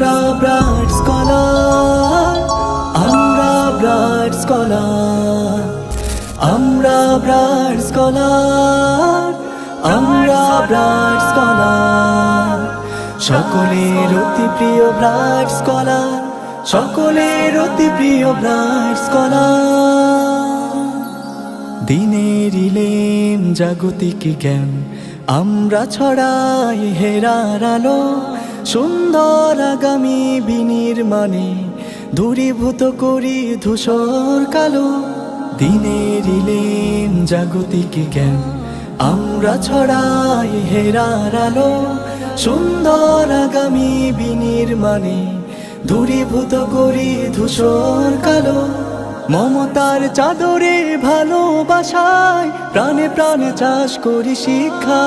আমরা Brad scholar আমরা Brad scholar আমরা ব্রাড স্কলার আমরা ব্রাড স্কলার সকলের অতি প্রিয় ব্রাড স্কলার সকলের অতি প্রিয় ব্রাড স্কলার দিনের জাগতিক জ্ঞান, আমরা ছড়াই হেরার আলো। সুন্দর আগামী বিনির্মাণে দূরীভূত করি ধূসর কালো। দিনের ইলেম জাগতিক জ্ঞান, আমরা ছড়াই হেরার আলো। সুন্দর আগামী বিনির্মাণে দূরীভূত করি ধূসর কালো। মমতার চাদরে ভালোবাসায় প্রাণে প্রাণে চাষ করি শিক্ষা।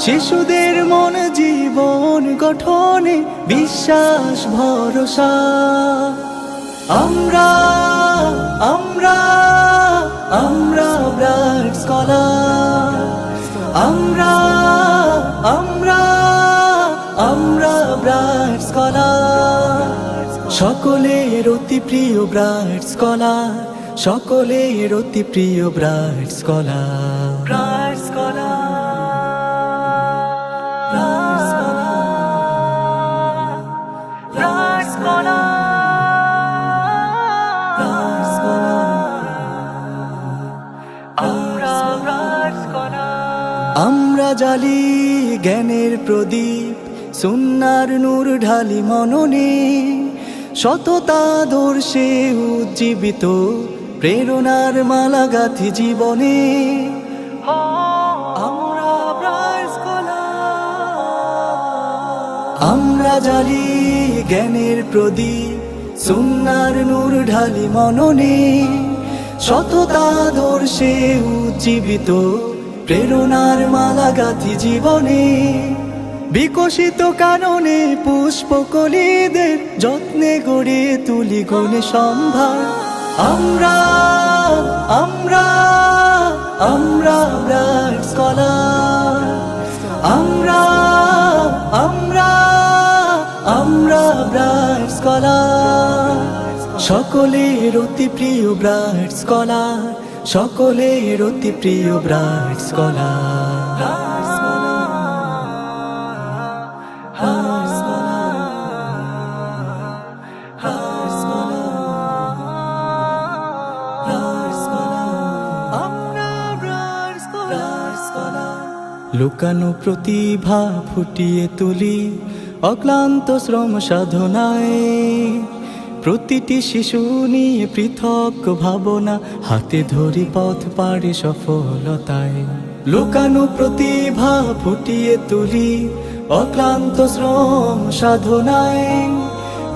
শিশুদের মন জীবন গঠনে বিশ্বাস, ভরসা। আমরা আমরা আমরা ব্রাইট স্কলার। আমরা আমরা আমরা ব্রাইট স্কলার। সকলের অতি প্রিয় ব্রাইট স্কলার। সকলের অতি প্রিয় ব্রাইট স্কলার। Bright scholar. আমরা জালি জ্ঞানের প্রদীপ, সুন্নার নূর ঢালি মননে। সততা দর্শে উজ্জীবিত, প্রেরণার মালা গাথি জীবনে আমরা জালি জ্ঞানের প্রদীপ, সুন্নার নূর ঢালি মননে। সততা দর্শে উজ্জীবিত প্রেরণার মালা গাথি জীবনে, বিকশিত কাননে পুষ্পকলিদের যত্নে গড়ে তুলি গুণে সম্ভার। আমরা আমরা আমরা আমরা আমরা আমরা ব্রাইট স্কলার। সকলের অতি প্রিয় ব্রাইট স্কলার। সকলের অতি প্রিয় ব্রাইট স্কলার লুকানো প্রতিভা ফুটিয়ে তুলি অক্লান্ত শ্রম সাধনায়। প্রতিটি শিশু নিয়ে পৃথক ভাবনা, হাতে ধরি পথ পাড়ে সফলতায়। লুকানো প্রতিভা ফুটিয়ে তুলি, অক্লান্ত শ্রম সাধনায়।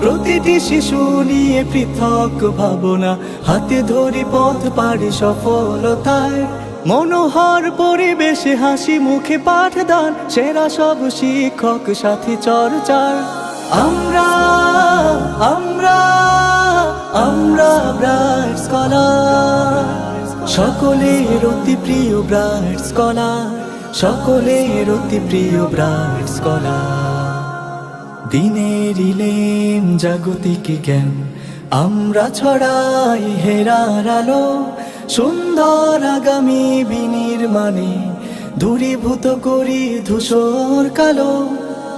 প্রতিটি শিশু নিয়ে পৃথক ভাবনা, হাতে ধরি পথ পাড়ে সফলতায়। মনোহর পরিবেশে হাসি মুখে পাঠদান, সেরা সব শিক্ষক সাথী চর্চার। আমরা আমরা আমরা ব্রাইট স্কলার সকলের অতি প্রিয় ব্রাইট স্কলার সকলের অতি প্রিয় ব্রাইট স্কলার দিনের ইলেম, জাগতিক জ্ঞান, আমরা ছড়াই হেরার আলো, সুন্দর আগামী বিনির্মাণে, দূরীভূত করি ধূসর কালো।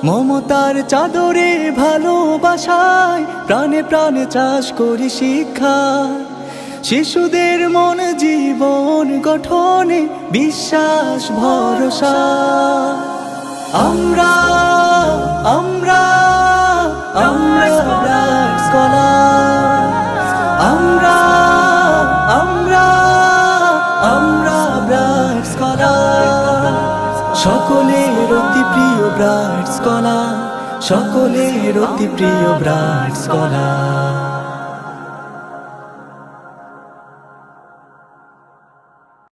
মমতার চাদরে ভালোবাসায় প্রাণে প্রাণে চাষ করি শিক্ষা। শিশুদের মন জীবন গঠনে বিশ্বাস, ভরসা। আমরা আমরা আমরা স্কলার আমরা আমরা আমরা স্কলার অতি প্রিয় স্কলা স্কলার অতি প্রিয় ব্রাইট স্কলার